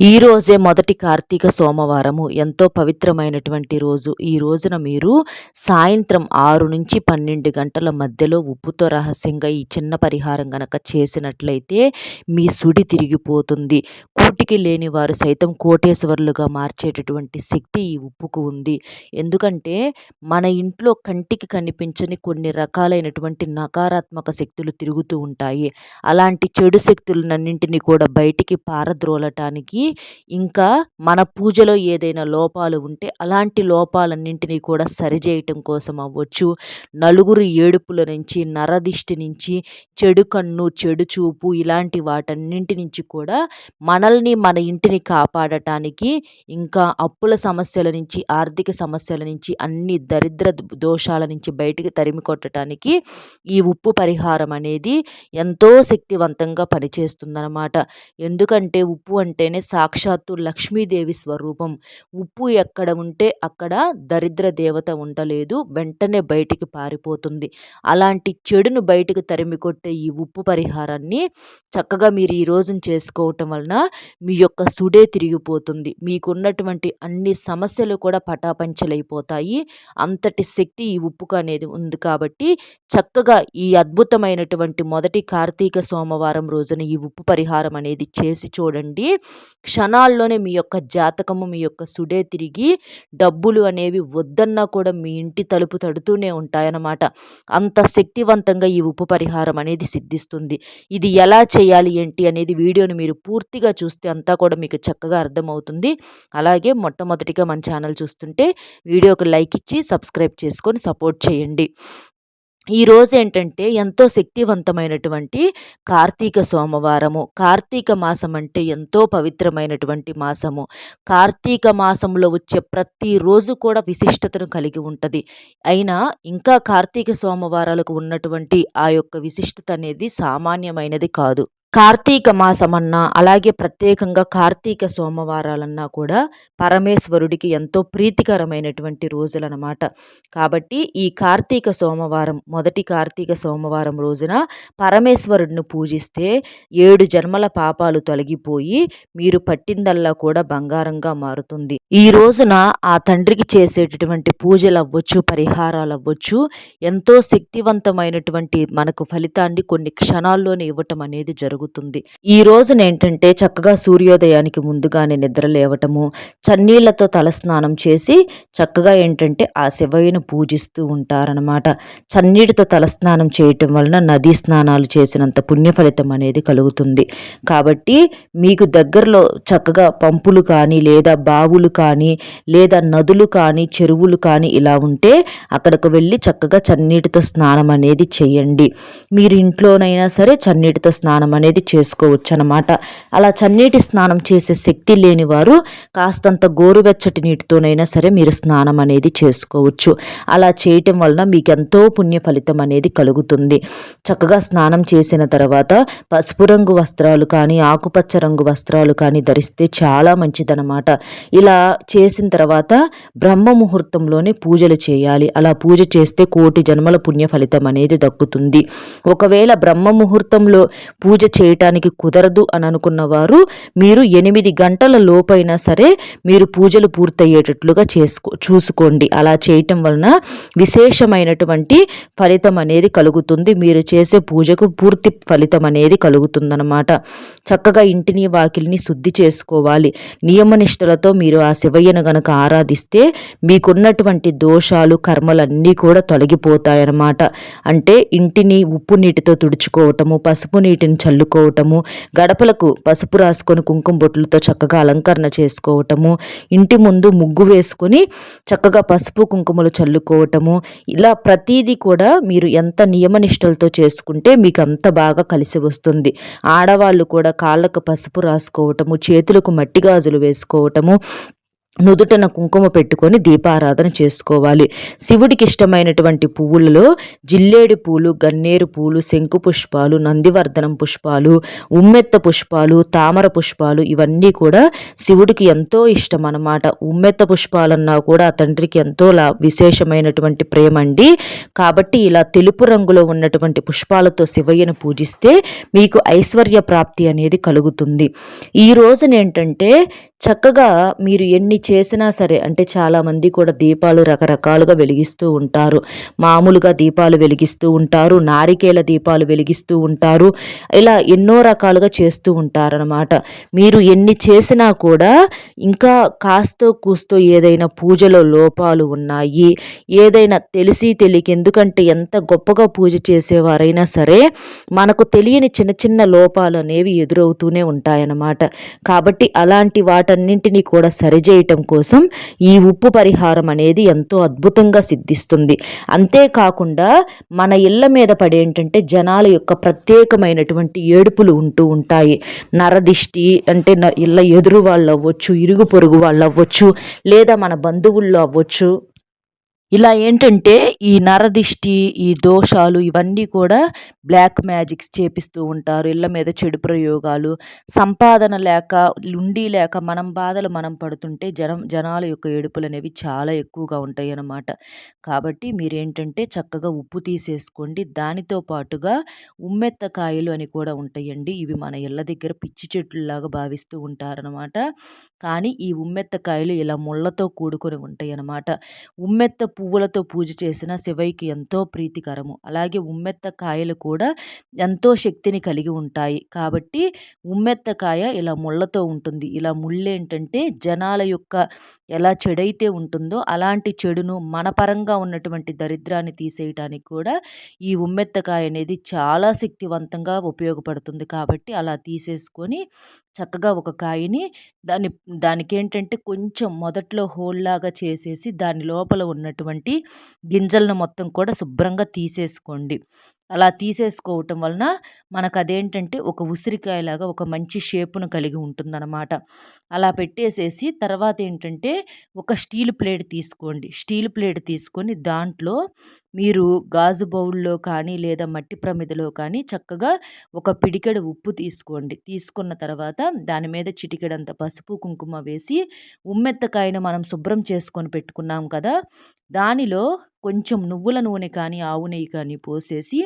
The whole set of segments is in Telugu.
ఈ రోజే మొదటి కార్తీక సోమవారము. ఎంతో పవిత్రమైనటువంటి రోజు. ఈ రోజున మీరు సాయంత్రం ఆరు నుంచి పన్నెండు గంటల మధ్యలో ఉప్పుతో రహస్యంగా ఈ చిన్న పరిహారం గనక చేసినట్లయితే మీ సుడి తిరిగిపోతుంది. కూటికి లేని వారు సైతం కోటేశ్వరులుగా మార్చేటటువంటి శక్తి ఈ ఉప్పుకు ఉంది. ఎందుకంటే మన ఇంట్లో కంటికి కనిపించని కొన్ని రకాలైనటువంటి నకారాత్మక శక్తులు తిరుగుతూ ఉంటాయి. అలాంటి చెడు శక్తులన్నింటినీ కూడా బయటికి పారద్రోలటానికి ఇంకా మన పూజలో ఏదైనా లోపాలు ఉంటే అలాంటి లోపాలన్నింటినీ కూడా సరిచేయటం కోసం అవ్వచ్చు. నలుగురు ఏడుపుల నుంచి నరదిష్టి నుంచి చెడు కన్ను చెడు చూపు ఇలాంటి వాటన్నింటి నుంచి కూడా మనల్ని మన ఇంటిని కాపాడటానికి ఇంకా అప్పుల సమస్యల నుంచి ఆర్థిక సమస్యల నుంచి అన్ని దరిద్ర దోషాల నుంచి బయటికి తరిమి కొట్టడానికి ఈ ఉప్పు పరిహారం అనేది ఎంతో శక్తివంతంగా పనిచేస్తుందన్నమాట. ఎందుకంటే ఉప్పు అంటేనే సాక్షాత్తు లక్ష్మీదేవి స్వరూపం. ఉప్పు ఎక్కడ ఉంటే అక్కడ దరిద్ర దేవత ఉండలేదు వెంటనే బయటికి పారిపోతుంది. అలాంటి చెడును బయటకు తరిమి కొట్టే ఈ ఉప్పు పరిహారాన్ని చక్కగా మీరు ఈ రోజున చేసుకోవటం వలన మీ యొక్క సుడే తిరిగిపోతుంది. మీకున్నటువంటి అన్ని సమస్యలు కూడా పటాపంచలైపోతాయి. అంతటి శక్తి ఈ ఉప్పుకు అనేది ఉంది కాబట్టి చక్కగా ఈ అద్భుతమైనటువంటి మొదటి కార్తీక సోమవారం రోజున ఈ ఉప్పు పరిహారం అనేది చేసి చూడండి. క్షణాల్లోనే మీ యొక్క జాతకము మీ యొక్క సుడే తిరిగి డబ్బులు అనేవి వద్దన్నా కూడా మీ ఇంటి తలుపు తడుతూనే ఉంటాయన్నమాట. అంత శక్తివంతంగా ఈ ఉప్పు పరిహారం అనేది సిద్ధిస్తుంది. ఇది ఎలా చేయాలి ఏంటి అనేది వీడియోని మీరు పూర్తిగా చూస్తే అంతా కూడా మీకు చక్కగా అర్థమవుతుంది. అలాగే మొట్టమొదటిగా మన ఛానల్ చూస్తుంటే వీడియోకి లైక్ ఇచ్చి సబ్స్క్రైబ్ చేసుకొని సపోర్ట్ చేయండి. ఈరోజు ఏంటంటే ఎంతో శక్తివంతమైనటువంటి కార్తీక సోమవారము. కార్తీక మాసం అంటే ఎంతో పవిత్రమైనటువంటి మాసము. కార్తీక మాసంలో వచ్చే ప్రతిరోజు కూడా విశిష్టతను కలిగి ఉంటుంది. అయినా ఇంకా కార్తీక సోమవారాలకు ఉన్నటువంటి ఆ యొక్క విశిష్టత అనేది సామాన్యమైనది కాదు. కార్తీక మాసమన్నా అలాగే ప్రత్యేకంగా కార్తీక సోమవారాలన్నా కూడా పరమేశ్వరుడికి ఎంతో ప్రీతికరమైనటువంటి రోజులన్నమాట. కాబట్టి ఈ కార్తీక సోమవారం మొదటి కార్తీక సోమవారం రోజున పరమేశ్వరుడిని పూజిస్తే ఏడు జన్మల పాపాలు తొలగిపోయి మీరు పట్టిందల్లా కూడా బంగారంగా మారుతుంది. ఈ రోజున ఆ తండ్రికి చేసేటటువంటి పూజలు అవ్వచ్చు పరిహారాలు అవ్వచ్చు ఎంతో శక్తివంతమైనటువంటి మనకు ఫలితాన్ని కొన్ని క్షణాల్లోనే ఇవ్వటం అనేది జరుగుతుంది జరుగుతుంది. ఈ రోజున ఏంటంటే చక్కగా సూర్యోదయానికి ముందుగానే నిద్ర లేవటము చన్నీళ్ళతో తలస్నానం చేసి చక్కగా ఏంటంటే ఆ శివయ్యను పూజిస్తూ ఉంటారనమాట చన్నీటితో తలస్నానం చేయటం వలన నదీ స్నానాలు చేసినంత పుణ్య ఫలితం అనేది కలుగుతుంది. కాబట్టి మీకు దగ్గరలో చక్కగా పంపులు కానీ లేదా బావులు కానీ లేదా నదులు కానీ చెరువులు కానీ ఇలా ఉంటే అక్కడికి వెళ్ళి చక్కగా చన్నీటితో స్నానం అనేది చేయండి. మీరు ఇంట్లోనైనా సరే చన్నీటితో స్నానం అనేది అనేది చేసుకోవచ్చు అనమాట అలా చన్నీటి స్నానం చేసే శక్తి లేని వారు కాస్తంత గోరువెచ్చటి నీటితోనైనా సరే మీరు స్నానం అనేది చేసుకోవచ్చు. అలా చేయటం వలన మీకు ఎంతో పుణ్య ఫలితం అనేది కలుగుతుంది. చక్కగా స్నానం చేసిన తర్వాత పసుపు రంగు వస్త్రాలు కానీ ఆకుపచ్చ రంగు వస్త్రాలు కానీ ధరిస్తే చాలా మంచిదనమాట ఇలా చేసిన తర్వాత బ్రహ్మ ముహూర్తంలోనే పూజలు చేయాలి. అలా పూజ చేస్తే కోటి జన్మల పుణ్య ఫలితం అనేది దక్కుతుంది. ఒకవేళ బ్రహ్మ ముహూర్తంలో పూజ చేయటానికి కుదరదు అని అనుకున్న వారు మీరు ఎనిమిది గంటల లోపైనా సరే మీరు పూజలు పూర్తయ్యేటట్లుగా చేసుకో చూసుకోండి. అలా చేయటం వలన విశేషమైనటువంటి ఫలితం అనేది కలుగుతుంది. మీరు చేసే పూజకు పూర్తి ఫలితం అనేది కలుగుతుందన్నమాట. చక్కగా ఇంటిని వాకిల్ని శుద్ధి చేసుకోవాలి. నియమనిష్టలతో మీరు ఆ శివయ్యను గనక ఆరాధిస్తే మీకున్నటువంటి దోషాలు కర్మలన్నీ కూడా తొలగిపోతాయన్నమాట. అంటే ఇంటిని ఉప్పు నీటితో తుడుచుకోవటము పసుపు నీటిని చల్లు చల్లుకోవటము గడపలకు పసుపు రాసుకొని కుంకుమ బొట్లతో చక్కగా అలంకరణ చేసుకోవటము ఇంటి ముందు ముగ్గు వేసుకొని చక్కగా పసుపు కుంకుమలు చల్లుకోవటము. ఇలా ప్రతీది కూడా మీరు ఎంత నియమనిష్టలతో చేసుకుంటే మీకు అంత బాగా కలిసి వస్తుంది. ఆడవాళ్ళు కూడా కాళ్ళకు పసుపు రాసుకోవటము చేతులకు మట్టి గాజులు వేసుకోవటము నుదుటన కుంకుమ పెట్టుకొని దీపారాధన చేసుకోవాలి. శివుడికి ఇష్టమైనటువంటి పువ్వులలో జిల్లేడి పూలు గన్నేరు పూలు శంకు పుష్పాలు నందివర్ధనం పుష్పాలు ఉమ్మెత్త పుష్పాలు తామర పుష్పాలు ఇవన్నీ కూడా శివుడికి ఎంతో ఇష్టం అన్నమాట. ఉమ్మెత్త పుష్పాలన్నా కూడా తండ్రికి ఎంతో విశేషమైనటువంటి ప్రేమ అండి. కాబట్టి ఇలా తెలుపు రంగులో ఉన్నటువంటి పుష్పాలతో శివయ్యను పూజిస్తే మీకు ఐశ్వర్య ప్రాప్తి అనేది కలుగుతుంది. ఈ రోజున ఏంటంటే చక్కగా మీరు ఎన్ని చేసినా సరే అంటే చాలామంది కూడా దీపాలు రకరకాలుగా వెలిగిస్తూ ఉంటారు. మామూలుగా దీపాలు వెలిగిస్తూ ఉంటారు. నారికేల దీపాలు వెలిగిస్తూ ఉంటారు. ఇలా ఎన్నో రకాలుగా చేస్తూ ఉంటారనమాట మీరు ఎన్ని చేసినా కూడా ఇంకా కాస్తో కూస్తో ఏదైనా పూజలో లోపాలు ఉన్నాయి. ఏదైనా తెలిసి తెలియక ఎందుకంటే ఎంత గొప్పగా పూజ చేసేవారైనా సరే మనకు తెలియని చిన్న చిన్న లోపాలు అనేవి ఎదురవుతూనే ఉంటాయన్నమాట. కాబట్టి అలాంటి వాటన్నింటినీ కూడా సరిచేయటం కోసం ఈ ఉప్పు పరిహారం అనేది ఎంతో అద్భుతంగా సిద్ధిస్తుంది. అంతేకాకుండా మన ఇళ్ళ మీద పడేంటంటే జనాల యొక్క ప్రత్యేకమైనటువంటి ఏడుపులు ఉంటూ ఉంటాయి. నరదిష్టి అంటే ఇళ్ళ ఎదురు వాళ్ళు అవ్వచ్చు ఇరుగు పొరుగు వాళ్ళు అవ్వచ్చు లేదా మన బంధువుల్లో అవ్వచ్చు ఇలా ఏంటంటే ఈ నరదిష్టి ఈ దోషాలు ఇవన్నీ కూడా బ్లాక్ మ్యాజిక్స్ చేపిస్తూ ఉంటారు. ఇళ్ళ మీద చెడు ప్రయోగాలు సంపాదన లేక ఉండి లేక మనం బాధలు మనం పడుతుంటే జనం జనాల యొక్క ఏడుపులు అనేవి చాలా ఎక్కువగా ఉంటాయి అన్నమాట. కాబట్టి మీరేంటంటే చక్కగా ఉప్పు తీసేసుకోండి. దానితో పాటుగా ఉమ్మెత్తకాయలు అని కూడా ఉంటాయండి. ఇవి మన ఇళ్ళ దగ్గర పిచ్చి చెట్లులాగా భావిస్తూ ఉంటారనమాట కానీ ఈ ఉమ్మెత్తకాయలు ఇలా ముళ్ళతో కూడుకొని ఉంటాయి అన్నమాట. ఉమ్మెత్త పువ్వులతో పూజ చేసిన శివయ్యకి ఎంతో ప్రీతికరము. అలాగే ఉమ్మెత్త కాయలు కూడా ఎంతో శక్తిని కలిగి ఉంటాయి. కాబట్టి ఉమ్మెత్తకాయ ఇలా ముళ్ళతో ఉంటుంది. ఇలా ముళ్ళేంటంటే జనాల యొక్క ఎలా చెడైతే ఉంటుందో అలాంటి చెడును మనపరంగా ఉన్నటువంటి దరిద్రాన్ని తీసేయటానికి కూడా ఈ ఉమ్మెత్తకాయ అనేది చాలా శక్తివంతంగా ఉపయోగపడుతుంది. కాబట్టి అలా తీసేసుకొని చక్కగా ఒక కాయని దాన్ని దానికేంటంటే కొంచెం మొదట్లో హోల్లాగా చేసేసి దాని లోపల ఉన్నటువంటి గింజలను మొత్తం కూడా శుభ్రంగా తీసేసుకోండి. అలా తీసేసుకోవటం వలన మనకు అదేంటంటే ఒక ఉసిరికాయలాగా ఒక మంచి షేపును కలిగి ఉంటుందన్నమాట. అలా పెట్టేసేసి తర్వాత ఏంటంటే ఒక స్టీల్ ప్లేట్ తీసుకోండి. స్టీల్ ప్లేట్ తీసుకొని దాంట్లో మీరు గాజు బౌల్లో కానీ లేదా మట్టి ప్రమిదలో కానీ చక్కగా ఒక పిడికెడు ఉప్పు తీసుకోండి. తీసుకున్న తర్వాత దాని మీద చిటికెడంత పసుపు కుంకుమ వేసి ఉమ్మెత్తకాయను మనం శుభ్రం చేసుకొని పెట్టుకున్నాం కదా! దానిలో కొంచెం నువ్వుల నూనె కానీ ఆవు నెయ్యి కానీ పోసేసి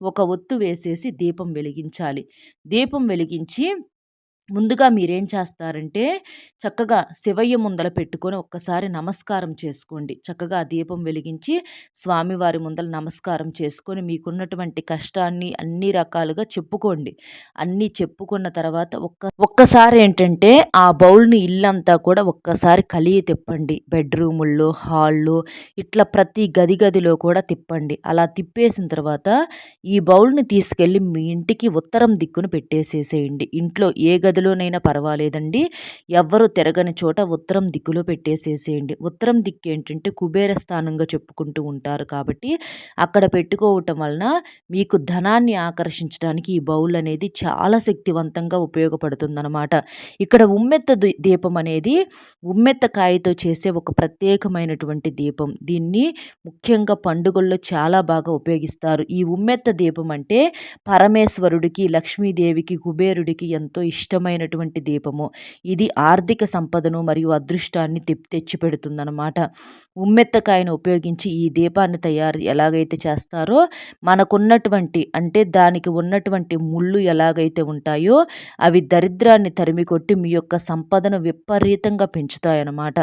ఒక ఒత్తు వేసేసి దీపం వెలిగించాలి. దీపం వెలిగించి ముందుగా మీరేం చేస్తారంటే చక్కగా శివయ్య ముందల పెట్టుకొని ఒక్కసారి నమస్కారం చేసుకోండి. చక్కగా దీపం వెలిగించి స్వామివారి ముందల నమస్కారం చేసుకొని మీకున్నటువంటి కష్టాన్ని అన్ని రకాలుగా చెప్పుకోండి. అన్నీ చెప్పుకున్న తర్వాత ఒక్క ఒక్కసారి ఏంటంటే ఆ బౌల్ని ఇల్లంతా కూడా ఒక్కసారి కలిగి తిప్పండి. బెడ్రూముల్లో హాల్లో ఇట్లా ప్రతి గది గదిలో కూడా తిప్పండి. అలా తిప్పేసిన తర్వాత ఈ బౌల్ని తీసుకెళ్ళి మీ ఇంటికి ఉత్తరం దిక్కును పెట్టేసేసేయండి. ఇంట్లో ఏ గది గదిలోనైనా పర్వాలేదండి. ఎవ్వరు తిరగని చోట ఉత్తరం దిక్కులో పెట్టేసేసేయండి. ఉత్తరం దిక్కు ఏంటంటే కుబేర స్థానంగా చెప్పుకుంటూ ఉంటారు కాబట్టి అక్కడ పెట్టుకోవటం వలన మీకు ధనాన్ని ఆకర్షించడానికి ఈ బౌల్ అనేది చాలా శక్తివంతంగా ఉపయోగపడుతుందన్నమాట. ఇక్కడ ఉమ్మెత్త దీపం అనేది ఉమ్మెత్త కాయతో చేసే ఒక ప్రత్యేకమైనటువంటి దీపం. దీన్ని ముఖ్యంగా పండుగల్లో చాలా బాగా ఉపయోగిస్తారు. ఈ ఉమ్మెత్త దీపం అంటే పరమేశ్వరుడికి లక్ష్మీదేవికి కుబేరుడికి ఎంతో ఇష్టమైన అద్భుతమైనటువంటి దీపము. ఇది ఆర్థిక సంపదను మరియు అదృష్టాన్ని తెచ్చి పెడుతుందన్నమాట ఉమ్మెత్తకాయను ఉపయోగించి ఈ దీపాన్ని తయారు ఎలాగైతే చేస్తారో మనకున్నటువంటి అంటే దానికి ఉన్నటువంటి ముళ్ళు ఎలాగైతే ఉంటాయో అవి దరిద్రాన్ని తరిమి కొట్టి మీ యొక్క సంపదను విపరీతంగా పెంచుతాయన్నమాట.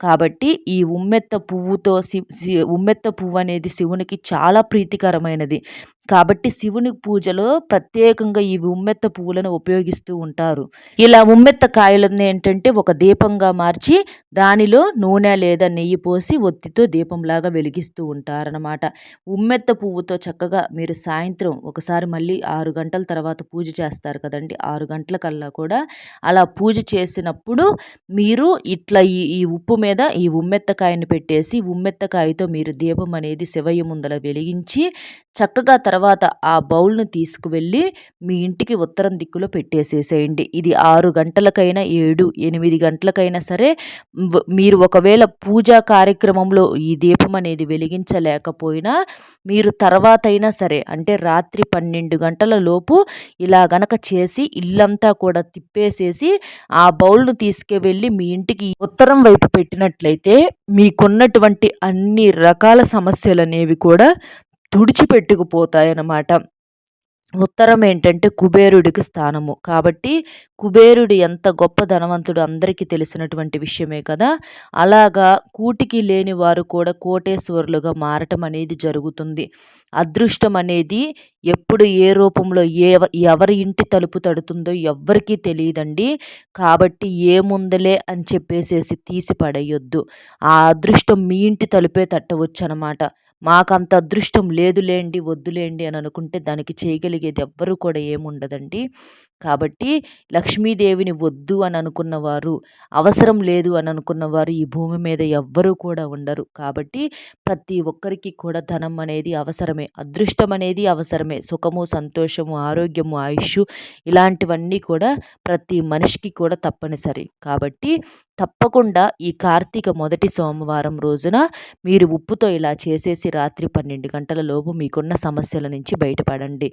కాబట్టి ఈ ఉమ్మెత్త పువ్వుతో ఉమ్మెత్త పువ్వు అనేది శివునికి చాలా ప్రీతికరమైనది. కాబట్టి శివుని పూజలో ప్రత్యేకంగా ఈ ఉమ్మెత్త పువ్వులను ఉపయోగిస్తూ ఉంటారు. ఇలా ఉమ్మెత్త కాయలను ఏంటంటే ఒక దీపంగా మార్చి దానిలో నూనె లేదా నెయ్యి పోసి ఒత్తితో దీపంలాగా వెలిగిస్తూ ఉంటారనమాట ఉమ్మెత్త పువ్వుతో చక్కగా మీరు సాయంత్రం ఒకసారి మళ్ళీ ఆరు గంటల తర్వాత పూజ చేస్తారు కదండి. ఆరు గంటల కల్లా కూడా అలా పూజ చేసినప్పుడు మీరు ఇట్లా ఈ ఈ ఉప్పు మీద ఈ ఉమ్మెత్తకాయని పెట్టేసి ఉమ్మెత్తకాయతో మీరు దీపం అనేది శివయ్య ముందల వెలిగించి చక్కగా తర్వాత తర్వాత ఆ బౌల్ను తీసుకువెళ్ళి మీ ఇంటికి ఉత్తరం దిక్కులో పెట్టేసేసేయండి. ఇది ఆరు గంటలకైనా ఏడు ఎనిమిది గంటలకైనా సరే మీరు ఒకవేళ పూజా కార్యక్రమంలో ఈ దీపం అనేది వెలిగించలేకపోయినా మీరు తర్వాత అయినా సరే అంటే రాత్రి పన్నెండు గంటల లోపు ఇలా గనక చేసి ఇల్లంతా కూడా తిప్పేసేసి ఆ బౌల్ను తీసుకువెళ్ళి మీ ఇంటికి ఉత్తరం వైపు పెట్టినట్లయితే మీకున్నటువంటి అన్ని రకాల సమస్యలు అనేవి కూడా తుడిచిపెట్టుకుపోతాయన్నమాట. ఉత్తరం ఏంటంటే కుబేరుడికి స్థానము. కాబట్టి కుబేరుడు ఎంత గొప్ప ధనవంతుడు అందరికీ తెలిసినటువంటి విషయమే కదా. అలాగా కూటికి లేని వారు కూడా కోటేశ్వరులుగా మారటం అనేది జరుగుతుంది. అదృష్టం అనేది ఎప్పుడు ఏ రూపంలో ఏ ఎవరి ఇంటి తలుపు తడుతుందో ఎవ్వరికీ తెలియదండి. కాబట్టి ఏముందలే అని చెప్పేసేసి తీసి పడేయొద్దు ఆ అదృష్టం మీ ఇంటి తలుపే తట్టవచ్చు అనమాట మాకంత అదృష్టం లేదులేండి వద్దులేండి అని అనుకుంటే దానికి చేయగలిగేది ఎవ్వరూ కూడా ఏముండదండి. కాబట్టి లక్ష్మీదేవిని వద్దు అని అనుకున్నవారు అవసరం లేదు అని అనుకున్నవారు ఈ భూమి మీద ఎవ్వరూ కూడా ఉండరు. కాబట్టి ప్రతి ఒక్కరికి కూడా ధనం అనేది అవసరమే అదృష్టం అనేది అవసరమే సుఖము సంతోషము ఆరోగ్యము ఆయుష్ ఇలాంటివన్నీ కూడా ప్రతి మనిషికి కూడా తప్పనిసరి. కాబట్టి తప్పకుండా ఈ కార్తీక మొదటి సోమవారం రోజున మీరు ఉప్పుతో ఇలా చేసేసి రాత్రి పన్నెండు గంటల లోపు మీకున్న సమస్యల నుంచి బయటపడండి.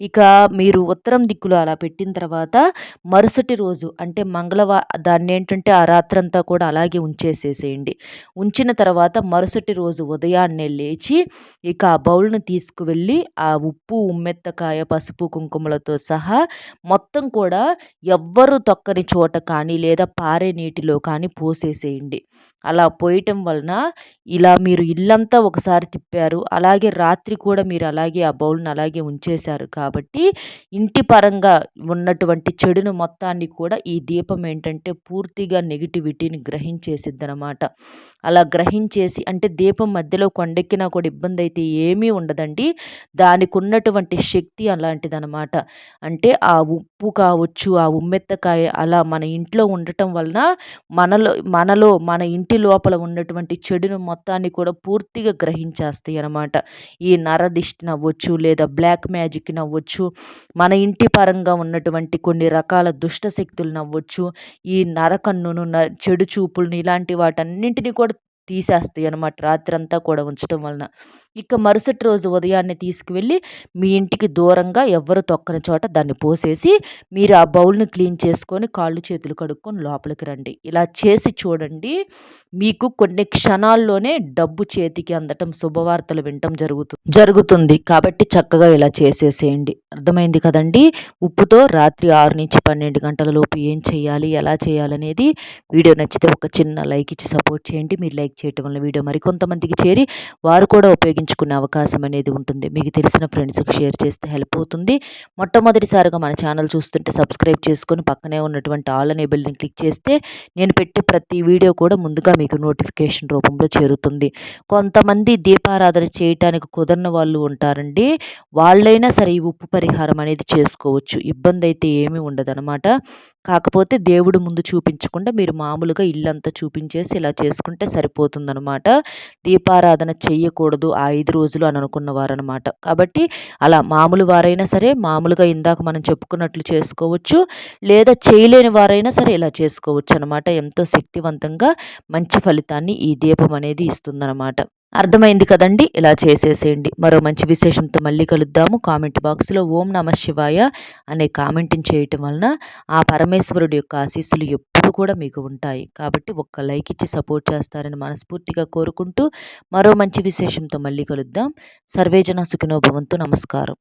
ఇక మీరు ఉత్తరం దిక్కులో అలా పెట్టిన తర్వాత మరుసటి రోజు అంటే మంగళవారం దాన్ని ఏంటంటే ఆ రాత్రంతా కూడా అలాగే ఉంచేసేసేయండి. ఉంచిన తర్వాత మరుసటి రోజు ఉదయాన్నే లేచి ఇక ఆ బౌల్ను తీసుకువెళ్ళి ఆ ఉప్పు ఉమ్మెత్తకాయ పసుపు కుంకుమలతో సహా మొత్తం కూడా ఎవ్వరు తొక్కని చోట కానీ లేదా పారే నీటిలో కానీ పోసేసేయండి. అలా పోయటం వలన ఇలా మీరు ఇల్లంతా ఒకసారి తిప్పారు. అలాగే రాత్రి కూడా మీరు అలాగే ఆ బౌల్ని అలాగే ఉంచేశారు కాబట్టి ఇంటి పరంగా ఉన్నటువంటి చెడును మొత్తాన్ని కూడా ఈ దీపం ఏంటంటే పూర్తిగా నెగిటివిటీని గ్రహించేసిద్ది అనమాట అలా గ్రహించేసి అంటే దీపం మధ్యలో కొండెక్కినా కూడా ఇబ్బంది అయితే ఏమీ ఉండదండి. దానికి ఉన్నటువంటి శక్తి అలాంటిదనమాట అంటే ఆ ఉప్పు కావచ్చు ఆ ఉమ్మెత్తకాయ అలా మన ఇంట్లో ఉండటం వలన మనలో మనలో మన ఇంటి ఇంటి లోపల ఉన్నటువంటి చెడును మొత్తాన్ని కూడా పూర్తిగా గ్రహించేస్తాయి అనమాట ఈ నరదిష్టి నవ్వచ్చు లేదా బ్లాక్ మ్యాజిక్ నవ్వచ్చు మన ఇంటి పరంగా ఉన్నటువంటి కొన్ని రకాల దుష్ట శక్తులు నవ్వచ్చు ఈ నరకన్నును చెడు చూపులను ఇలాంటి వాటన్నింటినీ కూడా తీసేస్తాయి అనమాట రాత్రంతా కూడా ఉంచడం వలన. ఇక మరుసటి రోజు ఉదయాన్నే తీసుకువెళ్ళి మీ ఇంటికి దూరంగా ఎవ్వరు తొక్కని చోట దాన్ని పోసేసి మీరు ఆ బౌల్ని క్లీన్ చేసుకొని కాళ్ళు చేతులు కడుక్కొని లోపలికి రండి. ఇలా చేసి చూడండి మీకు కొన్ని క్షణాల్లోనే డబ్బు చేతికి అందటం శుభవార్తలు వినటం జరుగుతుంది జరుగుతుంది. కాబట్టి చక్కగా ఇలా చేసేసేయండి. అర్థమైంది కదండి? ఉప్పుతో రాత్రి ఆరు నుంచి పన్నెండు గంటల లోపు ఏం చేయాలి ఎలా చేయాలనేది వీడియో నచ్చితే ఒక చిన్న లైక్ ఇచ్చి సపోర్ట్ చేయండి. మీరు లైక్ చేయటం వల్ల వీడియో మరికొంతమందికి చేరి వారు కూడా ఉపయోగించుకునే అవకాశం అనేది ఉంటుంది. మీకు తెలిసిన ఫ్రెండ్స్కి షేర్ చేస్తే హెల్ప్ అవుతుంది. మొట్టమొదటిసారిగా మన ఛానల్ చూస్తుంటే సబ్స్క్రైబ్ చేసుకొని పక్కనే ఉన్నటువంటి ఆల్ అనేబుల్ని క్లిక్ చేస్తే నేను పెట్టే ప్రతి వీడియో కూడా ముందుగా మీకు నోటిఫికేషన్ రూపంలో చేరుతుంది. కొంతమంది దీపారాధన చేయటానికి కుదరని వాళ్ళు ఉంటారండి. వాళ్ళైనా సరే ఈ ఉప్పు పరిహారం అనేది చేసుకోవచ్చు. ఇబ్బంది అయితే ఏమీ ఉండదన్నమాట. కాకపోతే దేవుడు ముందు చూపించకుండా మీరు మామూలుగా ఇల్లంతా చూపించేసి ఇలా చేసుకుంటే సరిపోతుందనమాట దీపారాధన చెయ్యకూడదు ఆ ఐదు రోజులు అని అనుకున్నవారనమాట కాబట్టి అలా మామూలు వారైనా సరే మామూలుగా ఇందాక మనం చెప్పుకున్నట్లు చేసుకోవచ్చు. లేదా చేయలేని వారైనా సరే ఇలా చేసుకోవచ్చు అనమాట ఎంతో శక్తివంతంగా మంచి ఫలితాన్ని ఈ దీపం అనేది ఇస్తుందన్నమాట. అర్థమైంది కదండి? ఇలా చేసేసేయండి. మరో మంచి విశేషంతో మళ్ళీ కలుద్దాము. కామెంట్ బాక్స్లో ఓం నమ శివాయ అనే కామెంట్ని చేయటం వలన ఆ పరమేశ్వరుడు యొక్క ఆశీస్సులు ఎప్పుడు కూడా మీకు ఉంటాయి. కాబట్టి ఒక్క లైక్ ఇచ్చి సపోర్ట్ చేస్తారని మనస్ఫూర్తిగా కోరుకుంటూ మరో మంచి విశేషంతో మళ్ళీ కలుద్దాం. సర్వేజన సుఖినోభవంతో నమస్కారం.